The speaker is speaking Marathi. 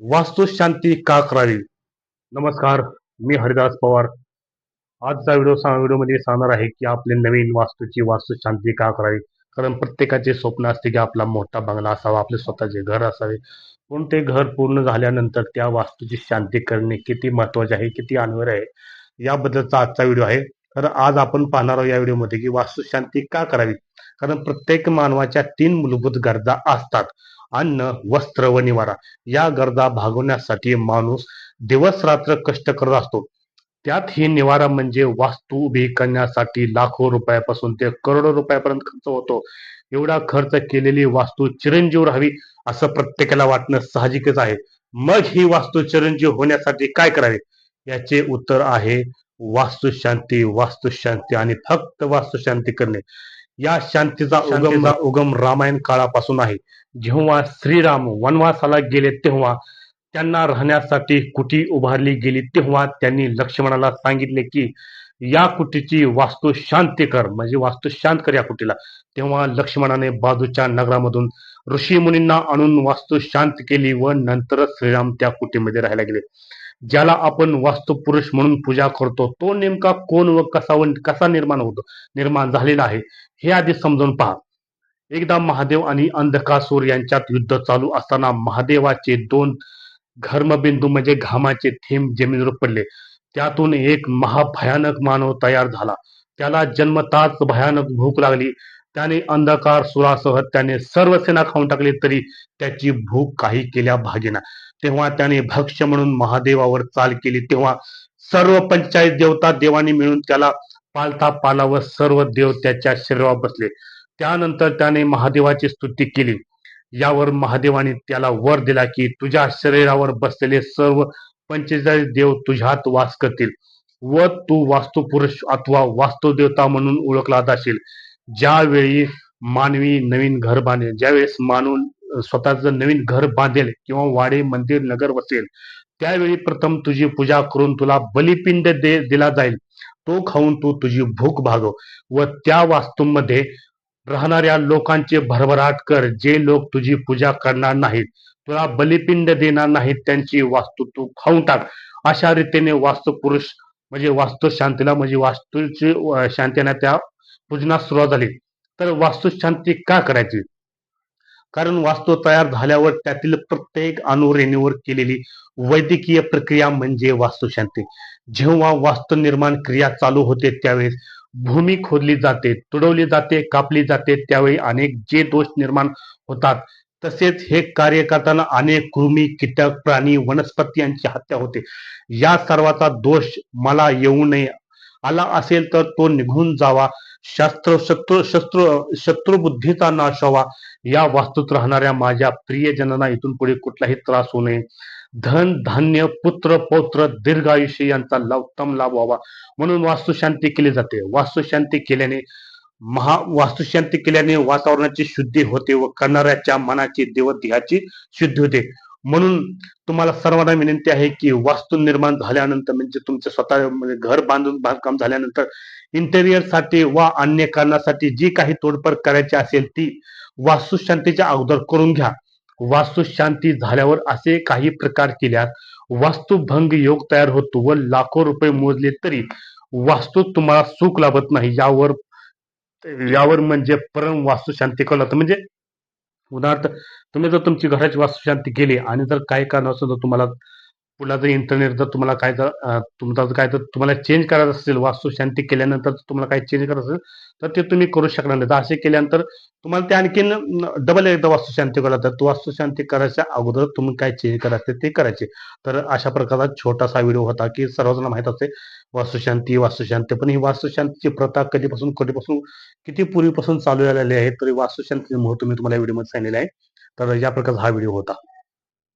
वास्तुशांती का करावी? नमस्कार मी हरिदास पवार. आजचा व्हिडिओ सा व्हिडिओमध्ये सांगणार आहे की आपले नवीन वास्तूची वास्तुशांती का करावी? कारण प्रत्येकाचे स्वप्न असते की आपला मोठा बंगला असावा आपले स्वतःचे घर असावे. पण ते घर पूर्ण झाल्यानंतर त्या वास्तूची शांती करणे किती महत्त्वाचे आहे किती अनिवार्य आहे याबद्दलचा आजचा व्हिडिओ आहे. तर आज आपण पाहणार आहोत या व्हिडिओमध्ये की वास्तुशांती का करावी? कारण प्रत्येक मानवाच्या तीन मूलभूत गरजा असतात. अन्न वस्त्र व निवारा या गरजा भागवण्यासाठी माणूस दिवस रात्र कष्ट करत असतो. त्यात ही निवारा म्हणजे वास्तू उभी करण्यासाठी लाखो रुपयापासून ते करोडो रुपयापर्यंत खर्च होतो. एवढा खर्च केलेली वास्तू चिरंजीव राहावी असं प्रत्येकाला वाटणं साहजिकच आहे. मग ही वास्तू चिरंजीव होण्यासाठी काय करावे? याचे उत्तर आहे वास्तुशांती वास्तुशांती आणि फक्त वास्तुशांती करणे. या शांतीचा उगम उगम रामायण काळापासून आहे. जेव्हा श्रीराम वनवासाला गेले तेव्हा त्यांना राहण्यासाठी कुटी उभारली गेली तेव्हा त्यांनी लक्ष्मणाला सांगितले की या कुटीची वास्तू शांती कर म्हणजे वास्तू शांत कर या कुटीला. तेव्हा लक्ष्मणाने बाजूच्या नगरामधून ऋषी मुनींना आणून वास्तू शांत केली व नंतरच श्रीराम त्या कुटीमध्ये राहायला गेले. ज्याला आपण वास्तुपुरुष म्हणून पूजा करतो तो नेमका कोण व कसा व कसा निर्माण होतो निर्माण झालेला आहे हे आधी समजून पहा. एकदा महादेव आणि अंधकासूर यांच्यात युद्ध चालू असताना महादेवाचे दोन घर्मबिंदू म्हणजे घामाचे थेंब जमिनीवर पडले. त्यातून एक महाभयानक मानव तयार झाला. त्याला जन्मताच भयानक भूक लागली. त्याने अंधकार सुरासह त्याने सर्व सेना खाऊन टाकली तरी त्याची भूक काही केल्या भागेना. तेव्हा त्याने भक्ष म्हणून महादेवावर चाल केली. तेव्हा सर्व पंचायत देवता देवानी मिळून त्याला पालता पाला व सर्व देव त्याच्या शरीरावर बसले. त्यानंतर त्याने महादेवाची स्तुती केली. यावर महादेवाने त्याला वर दिला की तुझ्या शरीरावर बसलेले सर्व पंचेचाळीस देव तुझ्यात वास करतील. व तू वास्तुपुरुष अथवा वास्तुदेवता म्हणून ओळखला जाशील. ज्यावेळी मानवी नवीन घर बांधेल ज्यावेळेस मानून स्वतःच नवीन घर बांधेल किंवा वाडे मंदिर नगर वसेल त्यावेळी प्रथम तुझी पूजा करून तुला बलिपिंड दे दिला जाईल. तो खाऊन तू तुझी भूक भागव व त्या वास्तूमध्ये राहणाऱ्या लोकांचे भरभराट कर. जे लोक तुझी पूजा करणार नाहीत तुला बलिपिंड देणार नाहीत त्यांची वास्तू तू खाऊन टाक. अशा रीतीने वास्तुपुरुष म्हणजे वास्तू शांतीला म्हणजे वास्तूची शांतीने त्या पूजनास सुरुवात झाली. तर वास्तुशांती का करायची? कारण वास्तू तयार झाल्यावर त्यातील प्रत्येक अणुरेणीवर केलेली वैद्यकीय प्रक्रिया म्हणजे वास्तुशांती. जेव्हा वास्तू निर्माण क्रिया चालू होते त्यावेळेस भूमी खोदली जाते तुडवली जाते कापली जाते. त्यावेळी अनेक जे दोष निर्माण होतात तसेच हे कार्य करताना अनेक कृमी कीटक प्राणी वनस्पती यांची हत्या होते. या सर्वाचा दोष मला येऊ नये. आला असेल तर तो निघून जावा. शास्त्र शत्रू शस्त्र शत्रुबुद्धीचा नाश व्हावा. या वास्तूत राहणाऱ्या माझ्या प्रियजनांना इथून पुढे कुठलाही त्रास होऊ नये. धन धान्य पुत्र पौत्र दीर्घायुष्य यांचा उत्तम लाभ व्हावा. म्हणून वास्तुशांती केली जाते. वास्तुशांती केल्याने महा वास्तुशांती केल्याने वातावरणाची शुद्धी होते व करणाऱ्याच्या मनाची देवदेहाची शुद्धी होते. म्हणून तुम्हाला सर्वांना विनंती आहे की वास्तू निर्माण झाल्यानंतर म्हणजे तुमचे स्वतः म्हणजे घर बांधून बांधकाम झाल्यानंतर इंटेरियरसाठी वा अन्य कारणासाठी जी काही तोडफोड करायची असेल ती वास्तुशांतीच्या अगोदर करून घ्या. वास्तुशांती झाल्यावर असे काही प्रकार केल्यास वास्तुभंग योग तयार होतो व लाखो रुपये मोजले तरी वास्तू तुम्हाला सुख लाभत नाही. यावर यावर म्हणजे परम वास्तुशांती कळत म्हणजे उदाहरणार्थ तुम्ही जर तुमची घराची वास्तुशांती केली आणि जर काही कारण असेल तर तुम्हाला पुला जर इंटरनेट जर तुम्हाला काय जर तुमचा जर काय तर तुम्हाला चेंज करायचं असेल वास्तुशांती केल्यानंतर तुम्हाला काही चेंज करायचं असेल तर ते तुम्ही करू शकणार नाही. तर असे केल्यानंतर तुम्हाला ते आणखीन डबल एकदा वास्तुशांती करायला तर वास्तुशांती करायच्या अगोदर तुम्ही काय चेंज करायचे ते करायचे. तर अशा प्रकारचा छोटासा व्हिडिओ होता की सर्वजण माहीत असते वास्तुशांती वास्तुशांती पण ही वास्तुशांतीची प्रथा कधीपासून कधीपासून किती पूर्वीपासून चालू झालेली आहे तरी वास्तुशांतीचे महत्त्व मी तुम्हाला व्हिडिओमध्ये सांगितलेलं आहे. तर या प्रकारचा हा व्हिडिओ होता.